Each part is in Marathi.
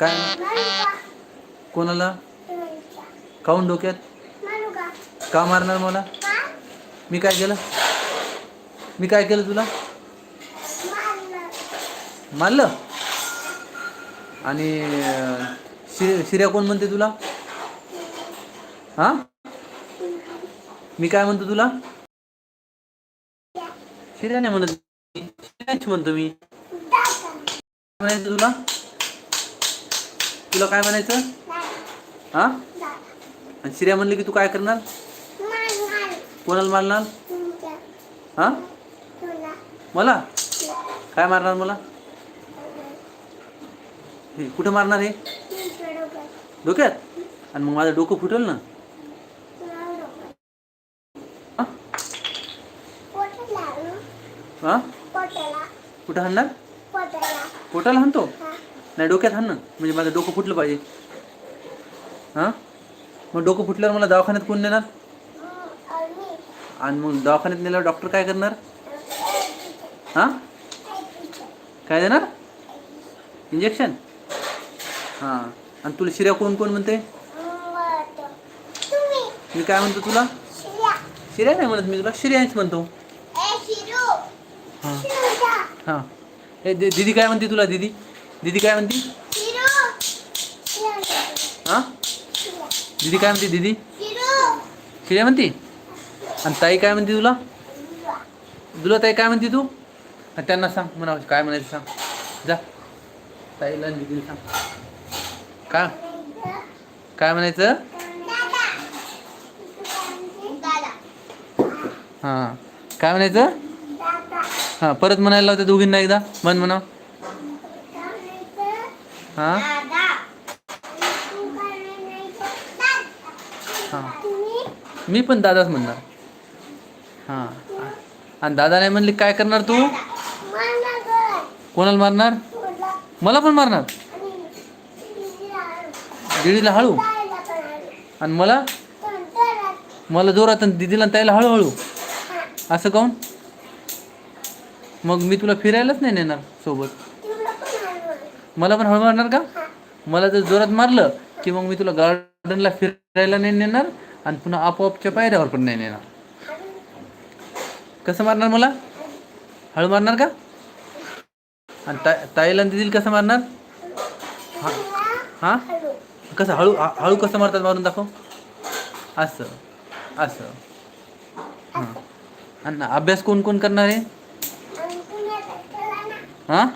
काय? कोणाला? काऊन डोक्यात? का मारणार मला? मी काय केलं? मी काय केलं तुला? मारलं. आणि शि शिर्या कोण म्हणते तुला? हा? मी काय म्हणतो तुला? शिर्या नाही म्हणत. म्हणतो मी. काय म्हणायचं तुला? तुला काय म्हणायचं? हा? आणि शिर्या म्हणलं की तू काय करणार? कोणाला मारणार? हा? मला? काय मारणार मला? हे कुठं मारणार हे? डोक्यात? आणि मग माझं डोकं फुटल ना? हा? हा? कुठं हाणणार? पोटाला. हाणतो? नाही डोक्यात हाण ना. म्हणजे माझं डोकं फुटलं पाहिजे. हां? मग डोकं फुटल्यावर मला दवाखान्यात कोण नेणार? आणि मग दवाखान्यात नेल्यावर डॉक्टर काय करणार? हां? काय देणार? इंजेक्शन? हां. आणि तुला शिर्या कोण कोण म्हणते? मी काय म्हणतो तुला? शिर्या नाही म्हणत मी तुला. शिर्याच म्हणतो. हां. हां. दीदी काय म्हणते तुला दीदी? दीदी काय म्हणते? हां? दीदी काय म्हणते दीदी? शिर्या म्हणते? आणि ताई काय म्हणते तुला? तुला ताई काय म्हणते तू? त्यांना सांग म्हणा काय म्हणायचं सांग. जा. ताईला दीदीला सांग. का? काय म्हणायचं? हां. काय म्हणायचं? हां परत म्हणायला लावते दोघींना एकदा. म्हण म्हणा हां? हां. मी पण दादाच म्हणणार. हां. आणि दादा नाही म्हणले काय करणार तू? कोणाला मारणार? मला पण मारणार. दिदीला हळू. आणि मला? मला जोरात आणि दीदीला आणि हळूहळू. असं काऊन? मग मी तुला फिरायलाच नाही नेणार सोबत. मला पण हळू मारणार का? मला जर जोरात मारलं की मग मी तुला गार्डनला फिरायला नाही नेणार आणि पुन्हा आपोआपच्या पायऱ्यावर पण नाही नेणार. कसं मारणार मला? हळू मारणार का? आणि ता ताईला दिदीला कसं मारणार? हा हां? कसं हळू हळू कसं मारतात मारून दाखव. असं असं. हां. आणि अभ्यास कोण कोण करणार आहे? हां?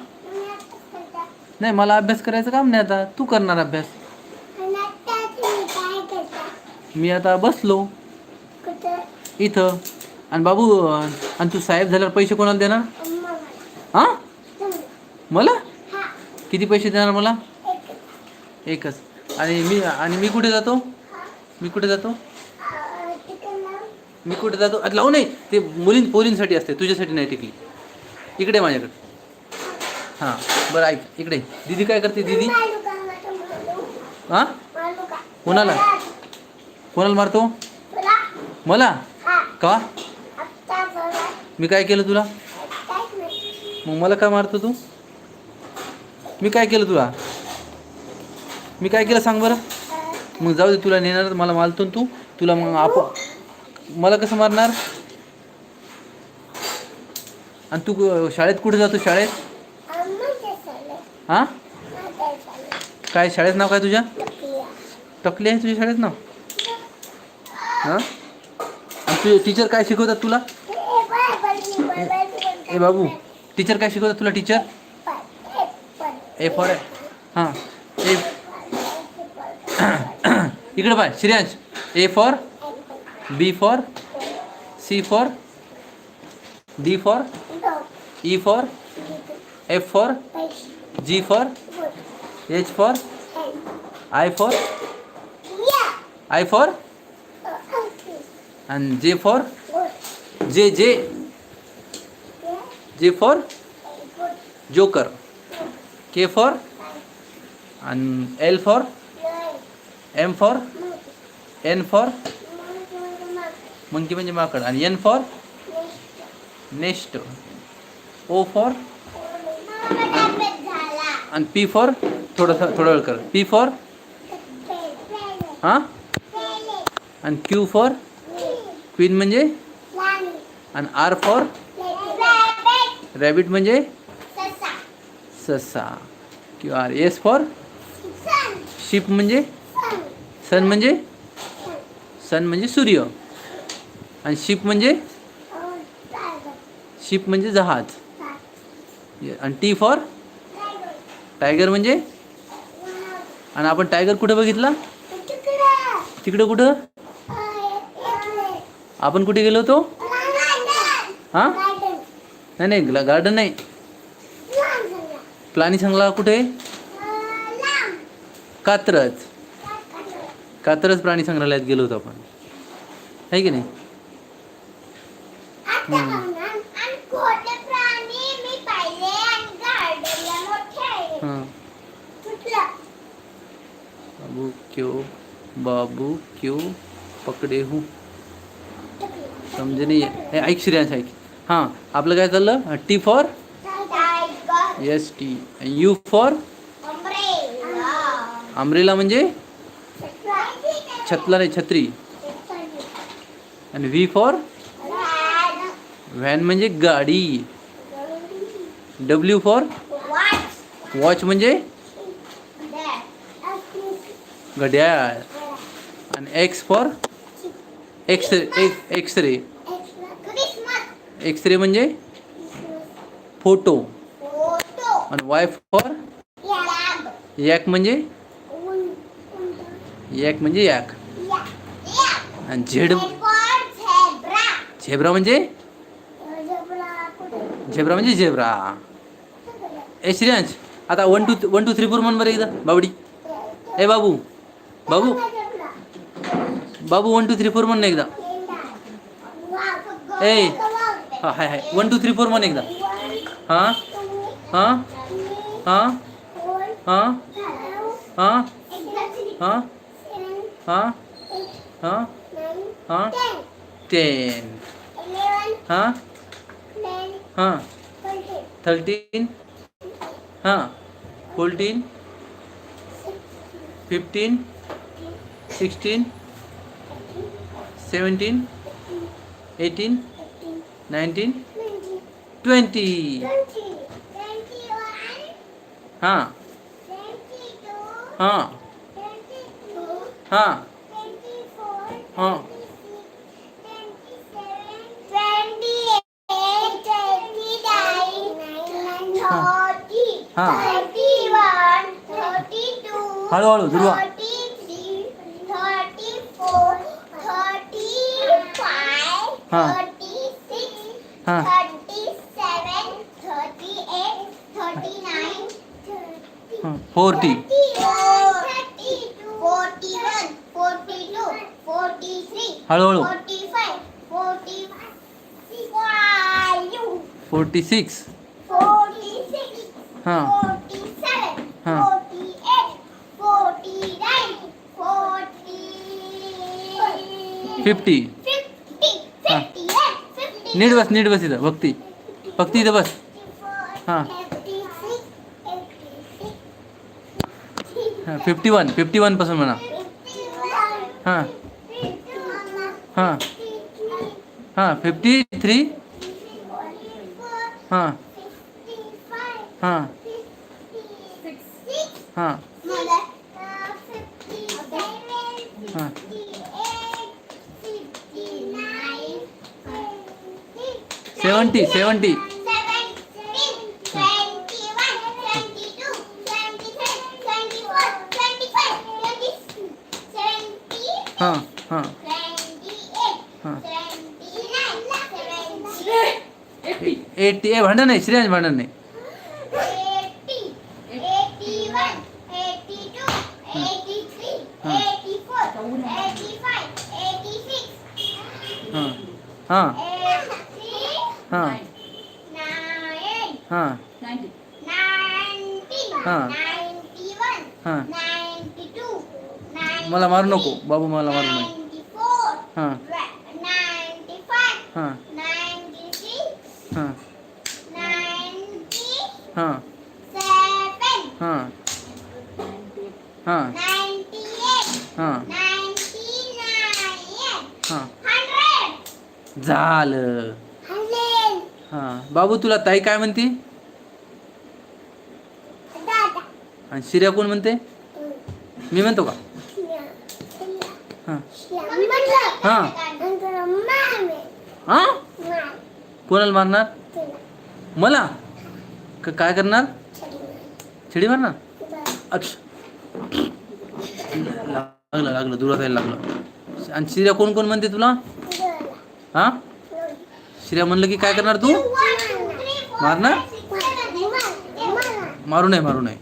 नाही मला अभ्यास करायचं काम नाही आता. तू करणार अभ्यास. मी आता बसलो. इथं. आणि बाबू आणि तू साहेब झाल्यावर पैसे कोणाला देणार? हां? मला? किती पैसे देणार मला? एकच. आणि मी आणि मी कुठे जातो? मी कुठे जातो? मी कुठे जातो? लावू नाही. ते मुलीं पोरींसाठी असते. तुझ्यासाठी नाही टिकली. इकडे माझ्याकडे. हां बरं ऐक इकडे. दीदी काय करते दीदी? हां? कोणाला? कोणाला मारतो? मला? का? मी काय केलं तुला? मग मला काय मारतो तू? मी काय केलं तुला? मी काय केलं सांग बरं? मग जाऊ दे तुला नेणार मला मारतो तू. तुला मग आप मला कसं मारणार? आणि तू शाळेत कुठे जातो शाळेत? हां? काय शाळेत नाव काय तुझ्या? टकली. आहे तुझ्या शाळेत नाव? हां? आणि तुझे टीचर काय शिकवतात तुला? ए बाबू टीचर काय शिकवतात तुला टीचर ए फॉर हां. ए. इकडे पाय Shreyansh. A for B for C for D for E for F for G for H for I for I for आणि J for J J J for joker K for आणि L for M for N for monkey म्हणजे माकड आणि N for nest O for आणि पी फॉर थोडा वेळ कर पी फॉर हाँ? आणि क्यू फॉर क्वीन म्हणजे? आणि आर फॉर रॅबिट म्हणजे? ससा Q R S for ship म्हणजे? सन म्हणजे? सन म्हणजे सूर्य. आणि शिप म्हणजे? शिप म्हणजे जहाज़. आणि टी फॉर टायगर म्हणजे? आणि आपण टायगर कुठं बघितला? तिकडं कुठं? आपण कुठे गेलो होतो? हां? नाही नाही गार्डन नाही. प्राणी सांगला कुठे? कात्रज. कात्रज प्राणी संग्रहालयात गेलो होतो आपण. आहे की नाही? क्यों बाबू क्यों पकडे हूँ? समजे नाही हे। ऐक श्रेयांश ऐक हाँ आपलं काय चाललं T for? Yes T. U for? Umbrella. म्हणजे? छतला नाही छत्री। आणि व्ही फॉर? व्हॅन म्हणजे गाडी। W for? वॉच वॉच म्हणजे? घड्याळ आणि एक्स फॉर एक्स एक एक्स रे एक्स रे म्हणजे फोटो आणि वाय फॉर लॅब यॅक म्हणजे यॅक म्हणजे यॅक आणि झेड झेब्रा म्हणजे झेब्रा म्हणजे झेब्रा ए श्रियांश आता one two one two three four म्हण बरं एकदा बाबडी ए बाबू बाबू। बाबू वन टू थ्री फोर म्हण ना एकदा ए. हा hi hi. One two three four म्हण एकदा. हाँ? हाँ? हाँ? हाँ? हाँ? हाँ? हाँ? हाँ? हाँ? टेन हाँ हाँ थर्टीन हाँ फोर्टीन फिफ्टीन 16 17 18 19 20 हाँ हाँ हाँ हाँ Thirty-one, thirty-two, thirty-three, thirty-four, thirty-five, thirty-six, thirty-seven, thirty-eight, thirty-nine, thirty. हा. हां. फोर्टी. हळूहळू. फोर्टी सिक्स हां. हां. फिफ्टी. नीट बस नीट बस इथं भक्ती. भक्ती इथं बस. हां. हां फिफ्टी वन फिफ्टी वनपासून म्हणा. हां. हां. हां फिफ्टी थ्री हां. हां. हां. हां. సెవెంటీ సెవెంటీ ఎయిటీ ఏ వండనాయి శ్రీరాజ్ వండనాయి हाँ हां. हां. हां. हां. मला मारू नको. बाबू मला मारू नको. हां. हां. हां. हां. हां. हां. हां. हां. झालं. हां. बाबू तुला ताई काय म्हणते? आणि शिर्या कोण म्हणते? मी म्हणतो का? हां. हां. हां? कोणाला मारणार? मला? क- काय करणार? छडी मारणार? अच्छा. लागलं लागलं दुरात यायला लागलं. आणि शिर्या कोण कोण म्हणते तुला? हां? श्रेया म्हणलं की काय करणार तू? मारणार? मारू नये मारू नये.